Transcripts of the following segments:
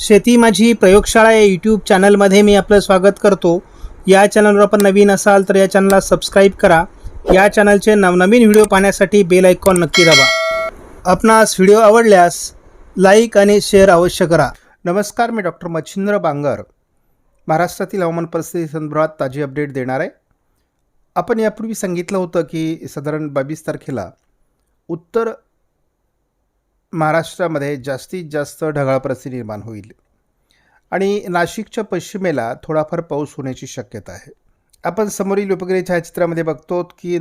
शेती माझी प्रयोगशाळा या यूट्यूब चॅनलमध्ये मी आपलं स्वागत करतो. या चॅनलवर आपण नवीन असाल तर या चॅनलला सबस्क्राईब करा. या चॅनलचे नवनवीन व्हिडिओ पाहण्यासाठी बेल आयकॉन नक्की दाबा. आपणास व्हिडिओ आवडल्यास लाईक आणि शेअर अवश्य करा. नमस्कार मी डॉक्टर मच्छिंद्र बांगर. महाराष्ट्रातील हवामान परिस्थिती संदर्भात ताजी अपडेट देणार आहे. आपण यापूर्वी सांगितलं होतं की साधारण बावीस तारखेला उत्तर महाराष्ट्रामध्ये जास्तीत जास्त ढगाळ परिस्थिती निर्माण होईल. आणि नाशिकच्या पश्चिमेला थोडाफार पाऊस होण्याची शक्यता आहे. आपण समोरील उपग्रह छायाचित्रामध्ये बघतो की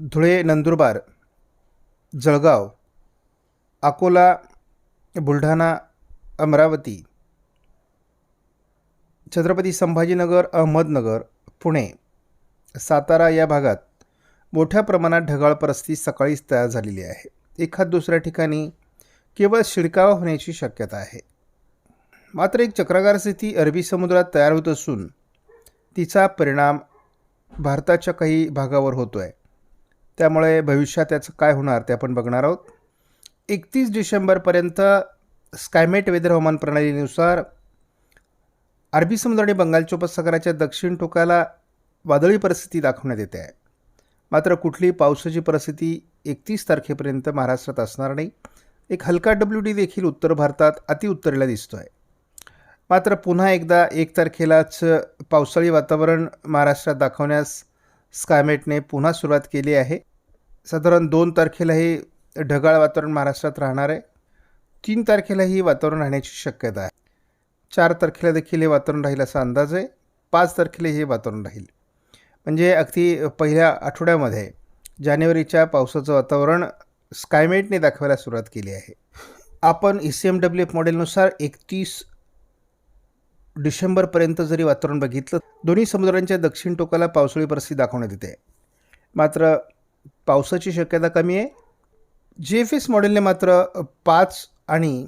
धुळे नंदुरबार जळगाव अकोला बुलढाणा अमरावती छत्रपती संभाजीनगर अहमदनगर पुणे सातारा या भागात मोठ्या प्रमाणात ढगाळ परिस्थिती सकाळीच तयार झालेली आहे. एखाद दुसऱ्या ठिकाणी केवळ शिडकावा होण्याची शक्यता आहे. मात्र एक चक्राकार स्थिती अरबी समुद्रात तयार होत असून तिचा परिणाम भारताच्या काही भागावर होतो आहे त्यामुळे भविष्यात त्याचं काय होणार ते आपण बघणार आहोत. एकतीस डिसेंबरपर्यंत स्कायमेट वेदर हवामान प्रणालीनुसार अरबी समुद्र आणि बंगालच्या उपसागराच्या दक्षिण टोकाला वादळी परिस्थिती दाखवण्यात येते. आहे मात्र कुठलीही पावसाची परिस्थिती एकतीस तारखेपर्यंत महाराष्ट्रात असणार नाही. एक हलका डब्ल्यू डी देखील उत्तर भारतात अतिउत्तरेला दिसतो आहे मात्र पुन्हा एकदा एक तारखेलाच पावसाळी वातावरण महाराष्ट्रात दाखवण्यास स्कायमेटने पुन्हा सुरुवात केली आहे. साधारण दोन तारखेलाही ढगाळ वातावरण महाराष्ट्रात राहणार आहे. तीन तारखेलाही वातावरण राहण्याची शक्यता आहे. चार तारखेला देखील हे वातावरण राहील असा अंदाज आहे. पाच तारखेला हे वातावरण राहील. म्हणजे अगदी पहिल्या आठवड्यामध्ये जानेवारीच्या पावसाचं वातावरण स्कायमेटने दाखवायला सुरुवात केली आहे. आपण E C M W F मॉडेलनुसार एकतीस डिसेंबरपर्यंत जरी वातावरण बघितलं दोन्ही समुद्रांच्या दक्षिण टोकाला पावसाळी परिस्थिती दाखवण्यात येते. मात्र पावसाची शक्यता कमी आहे. जी एफ एस मॉडेलने मात्र पाच आणि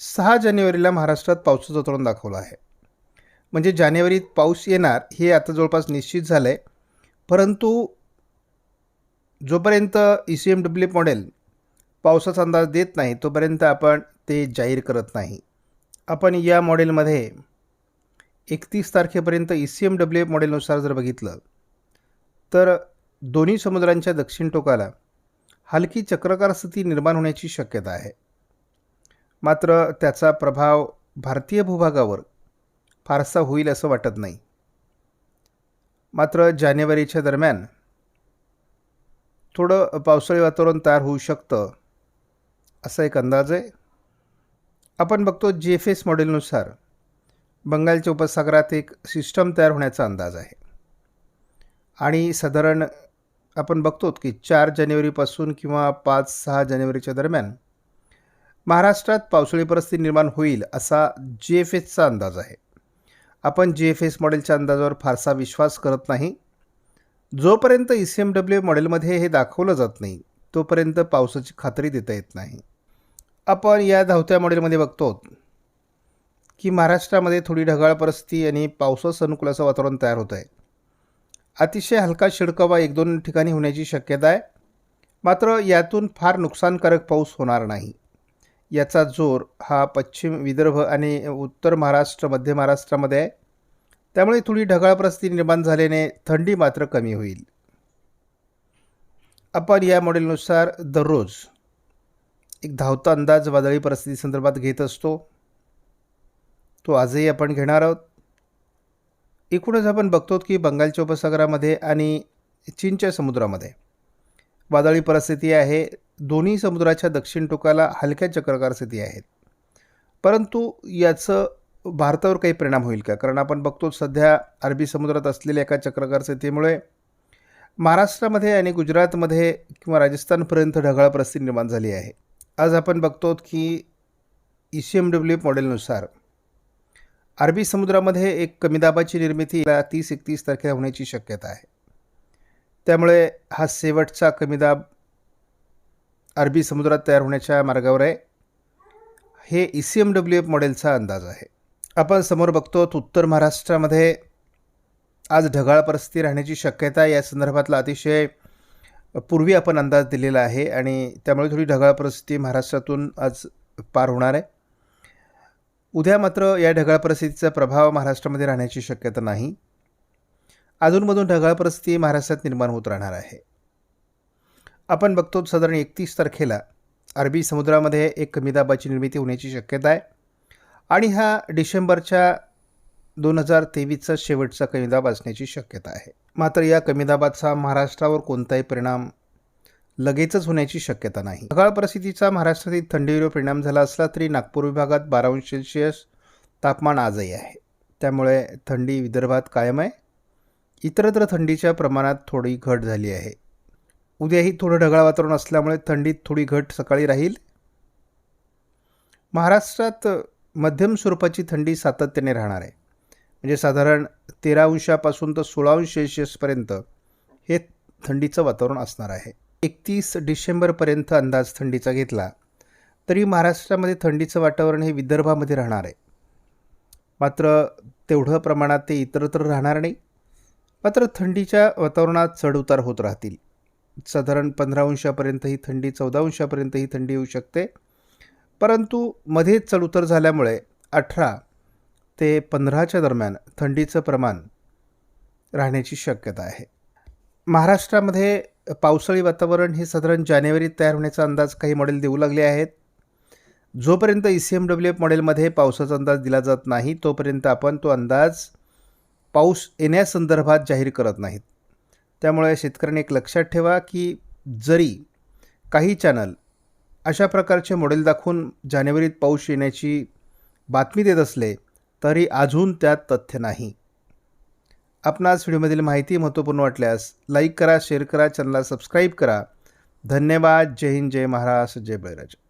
सहा जानेवारीला महाराष्ट्रात पावसाचं वातावरण दाखवलं आहे. म्हणजे जानेवारीत पाऊस येणार हे आता जवळपास निश्चित झालं आहे परंतु जोपर्यंत E C M W model पावसाचा अंदाज देत नाही तोपर्यंत आपण ते जाहीर करत नाही. आपण या मॉडेलमध्ये एकतीस तारखेपर्यंत E C M W F मॉडेलनुसार जर बघितलं तर दोन्ही समुद्रांच्या दक्षिण टोकाला हलकी चक्रकार स्थिती निर्माण होण्याची शक्यता आहे. मात्र त्याचा प्रभाव भारतीय भूभागावर फारसा होईल असं वाटत नाही. मात्र जानेवारीच्या दरम्यान थोडं पावसाळी वातावरण तयार होऊ शकतं असा एक अंदाज आहे. आपण बघतो जी एफ एस मॉडेलनुसार बंगालच्या उपसागरात एक सिस्टम तयार होण्याचा अंदाज आहे. आणि साधारण आपण बघतो की चार जानेवारीपासून किंवा पाच सहा जानेवारीच्या दरम्यान महाराष्ट्रात पावसाळी परिस्थिती निर्माण होईल असा जी एफ एसचा अंदाज आहे. आपण जी एफ एस मॉडेलच्या अंदाजावर फारसा विश्वास करत नाही. जोपर्यंत ई सी एम डब्ल्यू मॉडेलमध्ये हे दाखवलं जात नाही तोपर्यंत पावसाची खात्री देता येत नाही. आपण या धावत्या मॉडेलमध्ये बघतो की महाराष्ट्रामध्ये थोडी ढगाळ परिस्थिती आणि पावसास अनुकूल असं वातावरण तयार होत आहे अतिशय हलका शिडकावा एक दोन ठिकाणी होण्याची शक्यता आहे. मात्र यातून फार नुकसानकारक पाऊस होणार नाही. याचा जोर हा पश्चिम विदर्भ आणि उत्तर महाराष्ट्र मध्य महाराष्ट्रामध्ये आहे. त्यामुळे थोडी ढगाळ परिस्थिती निर्माण झाल्याने थंडी मात्र कमी होईल. आपण या मॉडेलनुसार दररोज एक धावता अंदाज वादळी परिस्थिती संदर्भात घेत असतो. तो आजही आपण घेणार आहोत. एकूणच आपण बघतो की बंगालच्या उपसागरामध्ये आणि चीनच्या समुद्रामध्ये वादळी परिस्थिती आहे. दोन्ही समुद्राच्या दक्षिण टोकाला हलक्या चक्रकार स्थिती आहेत. परंतु याचं भारतावर काही परिणाम होईल का? कारण आपण बघतो सध्या अरबी समुद्रात असलेल्या एका चक्रकार स्थितीमुळे महाराष्ट्रामध्ये आणि गुजरातमध्ये किंवा राजस्थानपर्यंत ढगाळ परिस्थिती निर्माण झाली आहे. आज आपण बघतो की ई सी एम डब्ल्यू मॉडेलनुसार अरबी समुद्रामध्ये एक कमी दाबाची निर्मिती तीस एकतीस तारखेला होण्याची शक्यता आहे. त्यामुळे हा शेवटचा कमी दाब अरबी समुद्रात तयार होण्याच्या मार्गावर आहे. हे E C M W F मॉडेलचा अंदाज आहे. आपण समोर बघतो उत्तर महाराष्ट्रामध्ये आज ढगाळ परिस्थिती राहण्याची शक्यता या संदर्भातला अतिशय पूर्वी आपण अंदाज दिलेला आहे आणि त्यामुळे थोडी ढगाळ परिस्थिती महाराष्ट्रातून आज पार होणार आहे. उद्या मात्र या ढगाळ परिस्थितीचा प्रभाव महाराष्ट्रामध्ये राहण्याची शक्यता नाही. अधूनमधून ढगाळ परिस्थिती महाराष्ट्रात निर्माण होत राहणार आहे. आपण बघतो साधारण एकतीस तारखेला अरबी समुद्रामध्ये एक कमी दाबाची निर्मिती होण्याची शक्यता आहे. आणि हा डिसेंबरच्या दोन हजार तेवीसचा शेवटचा कमी दाब असण्याची शक्यता आहे. मात्र या कमी दाबाचा महाराष्ट्रावर कोणताही परिणाम लगेचच होण्याची शक्यता नाही. ढगाळ परिस्थितीचा महाराष्ट्रातील थंडीवर परिणाम झाला असला तरी नागपूर विभागात बारा अंश सेल्सिअस तापमान आजही आहे. त्यामुळे थंडी विदर्भात कायम आहे. इतरत्र थंडीच्या प्रमाणात थोडी घट झाली आहे. उद्याही थोडं ढगाळ वातावरण असल्यामुळे थंडीत थोडी घट सकाळी राहील. महाराष्ट्रात मध्यम स्वरूपाची थंडी सातत्याने राहणार आहे. म्हणजे साधारण तेरा अंशापासून तर सोळा अंश सेल्शियसपर्यंत हे थंडीचं वातावरण असणार आहे. एकतीस डिसेंबरपर्यंत अंदाज थंडीचा घेतला तरी महाराष्ट्रामध्ये थंडीचं वातावरण हे विदर्भामध्ये राहणार आहे. मात्र तेवढं प्रमाणात ते इतरत्र राहणार नाही. मात्र थंडीच्या वातावरणात चढउतार होत राहतील. साधारण पंधरा अंशापर्यंत ही थंडी चौदा अंशापर्यंत ही थंडी येऊ शकते. परंतु मध्येच चढउतार झाल्यामुळे अठरा ते पंधराच्या दरम्यान थंडीचं प्रमाण राहण्याची शक्यता आहे. महाराष्ट्रामध्ये पावसाळी वातावरण हे साधारण जानेवारीत तयार होण्याचा अंदाज काही मॉडेल देऊ लागले आहेत. जोपर्यंत E C M W F मॉडेलमध्ये पावसाचा अंदाज दिला जात नाही तोपर्यंत आपण तो अंदाज पाऊस येण्यासंदर्भात जाहीर करत नाहीत. त्यामुळे शेतकऱ्यांनी एक लक्षात ठेवा की जरी काही चॅनल अशा प्रकारचे मॉडेल दाखवून जानेवारीत पाऊस येण्याची बातमी देत असले तरी अजून त्यात तथ्य नाही. आपणास व्हिडिओमधील माहिती महत्त्वपूर्ण वाटल्यास लाईक करा शेअर करा चॅनलला सबस्क्राईब करा. धन्यवाद. जय हिंद जय महाराष्ट्र जय बळीराजा.